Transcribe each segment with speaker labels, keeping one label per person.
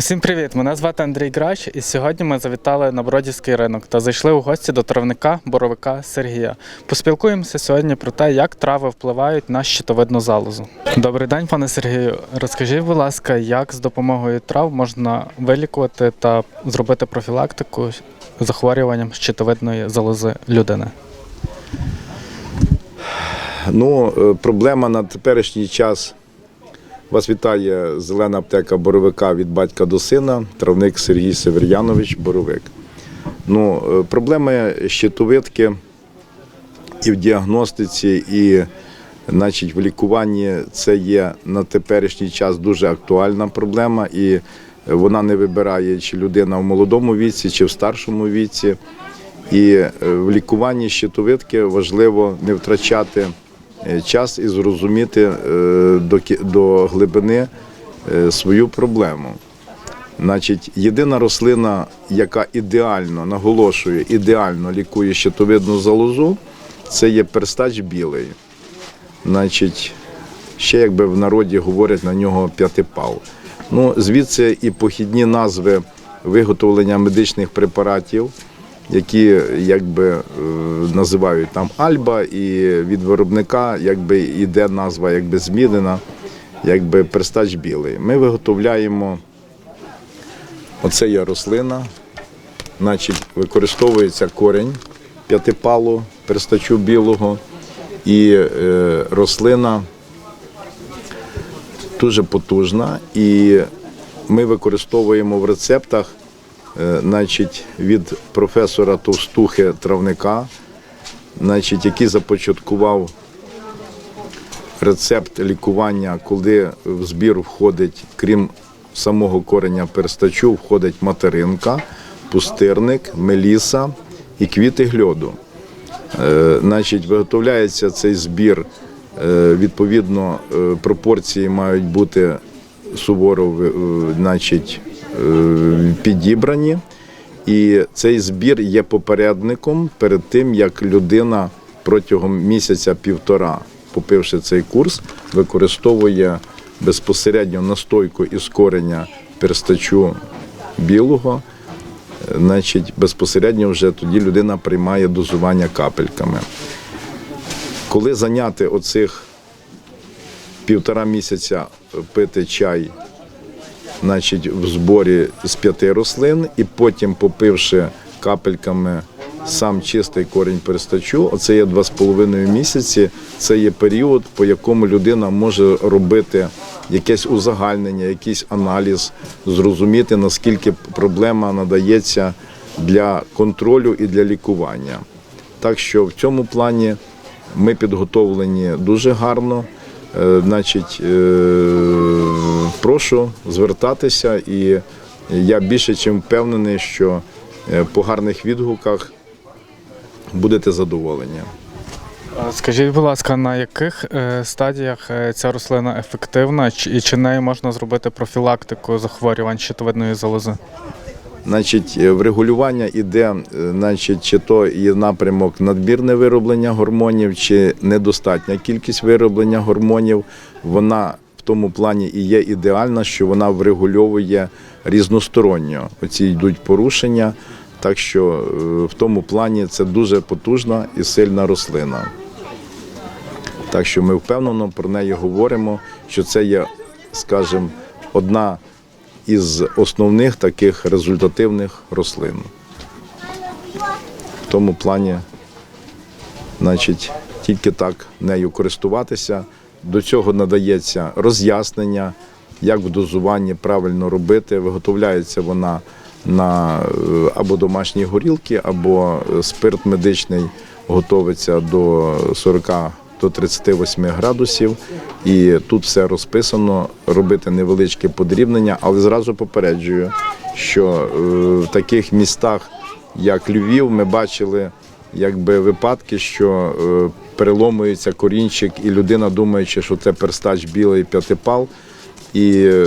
Speaker 1: Усім привіт! Мене звати Андрій Грач, і сьогодні ми завітали на Бродівський ринок та зайшли у гості до травника боровика Сергія. Поспілкуємося сьогодні про те, як трави впливають на щитовидну залозу. Добрий день, пане Сергію. Розкажіть, будь ласка, як з допомогою трав можна вилікувати та зробити профілактику захворюванням щитовидної залози людини?
Speaker 2: Ну, е, проблема на теперішній час. Вас вітає зелена аптека Боровика від батька до сина, травник Сергій Север'янович Боровик. Ну, е, проблеми щитовидки і в діагностиці, і значить, в лікуванні це є на теперішній час дуже актуальна проблема, і вона не вибирає, чи людина в молодому віці, чи в старшому віці. І е, в лікуванні щитовидки важливо не втрачати час і зрозуміти е, до, до глибини е, свою проблему. Значить, єдина рослина, яка ідеально наголошує, ідеально лікує щитовидну залозу, це є перстач білий. Значить, ще якби в народі говорять на нього п'ятипал. Ну, звідси і похідні назви виготовлення медичних препаратів, які якби е, називають там Альба, і від виробника якби іде назва якби змінена, якби перстач білий. Ми виготовляємо оце є рослина, значить, використовується корінь п'ятипалу перстачу білого, і е, рослина дуже потужна. І ми використовуємо в рецептах значить, від професора Товстухи травника, значить, який започаткував рецепт лікування, коли в збір входить, крім самого кореня перстачу, входить материнка, пустирник, меліса і квіти гльоду. Е, Значить, виготовляється цей збір. е, Відповідно, е, пропорції мають бути суворо е, значить, е, підібрані. І цей збір є попередником перед тим, як людина протягом місяця-півтора, попивши цей курс, використовує безпосередньо настойку із кореня перстачу білого. Е, Значить, безпосередньо вже тоді людина приймає дозування капельками. Коли зайняти оцих півтора місяця пити чай значить, в зборі з п'яти рослин, і потім, попивши капельками сам чистий корінь перестачу, оце є два з половиною місяці. Це є період, по якому людина може робити якесь узагальнення, якийсь аналіз, зрозуміти, наскільки проблема надається для контролю і для лікування. Так що в цьому плані ми підготовлені дуже гарно. Е, Значить, е, прошу звертатися, і я більше чим впевнений, що е, по гарних відгуках будете задоволені.
Speaker 1: Скажіть, будь ласка, на яких стадіях ця рослина ефективна, і чи нею можна зробити профілактику захворювань щитовидної залози?
Speaker 2: Значить, е, врегулювання іде, е, значить, чи то є напрямок надмірне вироблення гормонів, чи недостатня кількість вироблення гормонів. Вона в тому плані і є ідеальна, що вона врегульовує різносторонньо. Оці йдуть порушення. Так що е, в тому плані це дуже потужна і сильна рослина. Так що ми впевнено про неї говоримо, що це є, скажімо, одна із основних таких результативних рослин. В тому плані, значить, тільки так нею користуватися. До цього надається роз'яснення, як в дозуванні правильно робити. Виготовляється вона на е, або домашні горілки, або е, спирт медичний готовиться до 40 до 38 градусів. І тут все розписано, робити невеличке подрібнення, але зразу попереджую, що е, в таких містах, як Львів, ми бачили якби випадки, що е, переломується корінчик, і людина думаючи, що це перстач білий п'ятипал. І е,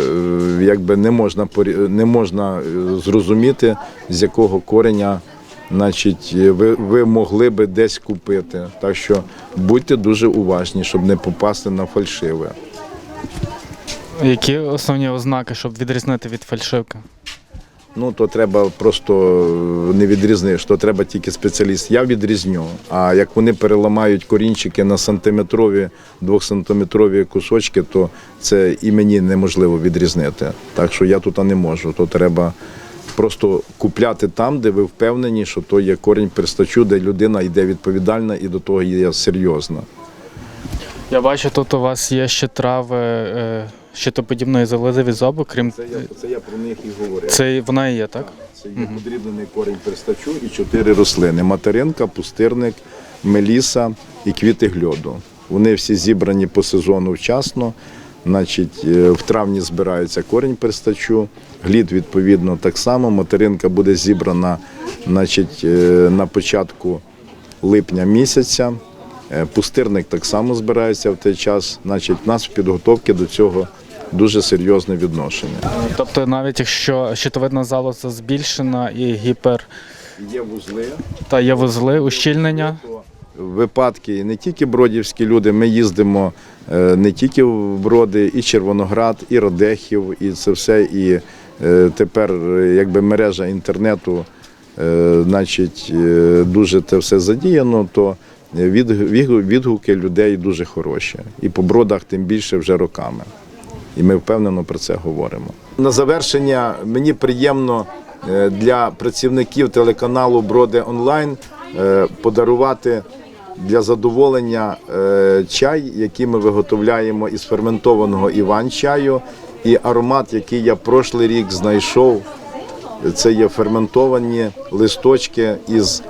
Speaker 2: якби не можна не можна зрозуміти, з якого кореня значить, е, ви, ви могли би десь купити. Так що будьте дуже уважні, щоб не попасти на фальшиве.
Speaker 1: Які основні ознаки, щоб відрізнити від фальшивки?
Speaker 2: Ну то треба просто е, не відрізниш, то треба тільки спеціаліст. Я відрізню. А як вони переламають корінчики на сантиметрові, двохсантиметрові кусочки, то це і мені неможливо відрізнити. Так що я тут не можу. То треба просто купляти там, де ви впевнені, що то є корінь перстачу, де людина йде відповідальна і до того є серйозна.
Speaker 1: Я бачу, тут у вас є ще трави е, щитоподібної залози від зобу, крім
Speaker 2: Це я, це я про них і говорю.
Speaker 1: це вона і є, так?
Speaker 2: Це є подрібнений корінь перстачу і чотири рослини: материнка, пустирник, меліса і квіти гльоду. Вони всі зібрані по сезону вчасно. Значить, е, в травні збирається корінь перстачу, глід відповідно так само. Материнка буде зібрана значить, е, на початку липня місяця. Е, Пустирник так само збирається в той час. Значить, в нас в підготовці до цього дуже серйозне відношення.
Speaker 1: Тобто, навіть якщо щитовидна залоза збільшена і гіпер
Speaker 2: Є вузли.
Speaker 1: та є вузли, ущільнення.
Speaker 2: Випадки не тільки бродівські люди, ми їздимо е, не тільки в Броди, і Червоноград, і Радехів, і це все. І е, тепер якби мережа інтернету, е, значить, дуже це все задіяно, то відгуки людей дуже хороші. І по бродах тим більше вже роками. І ми впевнено про це говоримо. На завершення мені приємно для працівників телеканалу Броди онлайн подарувати для задоволення е, чай, який ми виготовляємо із ферментованого іван-чаю. І аромат, який я прошлий рік знайшов, це є ферментовані листочки із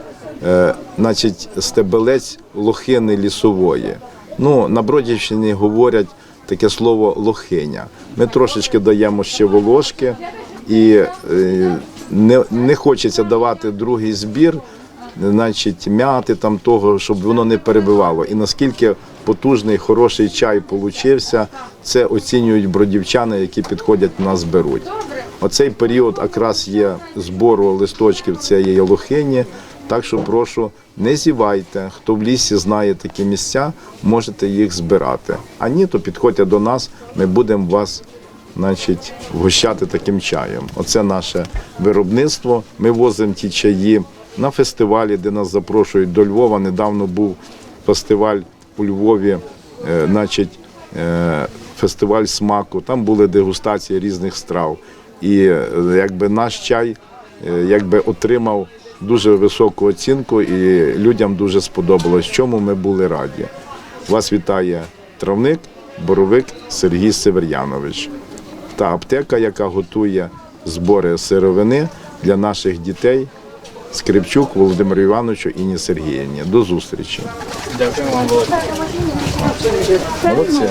Speaker 2: е, значить, стебелець лохини лісової. Ну, на Бродівщині говорять таке слово лохиня. Ми трошечки даємо ще волошки і е, не, не хочеться давати другий збір, значить, мяти там того, щоб воно не перебивало. І наскільки потужний, хороший чай получився, це оцінюють бродівчани, які підходять нас беруть. Оцей період якраз є збору листочків цієї лохині. Так що прошу, не зівайте. Хто в лісі знає такі місця, можете їх збирати. А ні, то підходьте до нас, ми будемо вас значить, вгощати таким чаєм. Оце наше виробництво. Ми возимо ті чаї на фестивалі, де нас запрошують до Львова. Недавно був фестиваль у Львові, е, значить, е, фестиваль смаку. Там були дегустації різних страв. І е, якби наш чай якби отримав дуже високу оцінку, і людям дуже сподобалось, чому ми були раді. Вас вітає травник, боровик Сергій Север'янович та аптека, яка готує збори сировини для наших дітей. Скрипчук Володимиру Івановичу Інні Сергіївні. До зустрічі.
Speaker 1: Дякую вам.
Speaker 2: Молодці.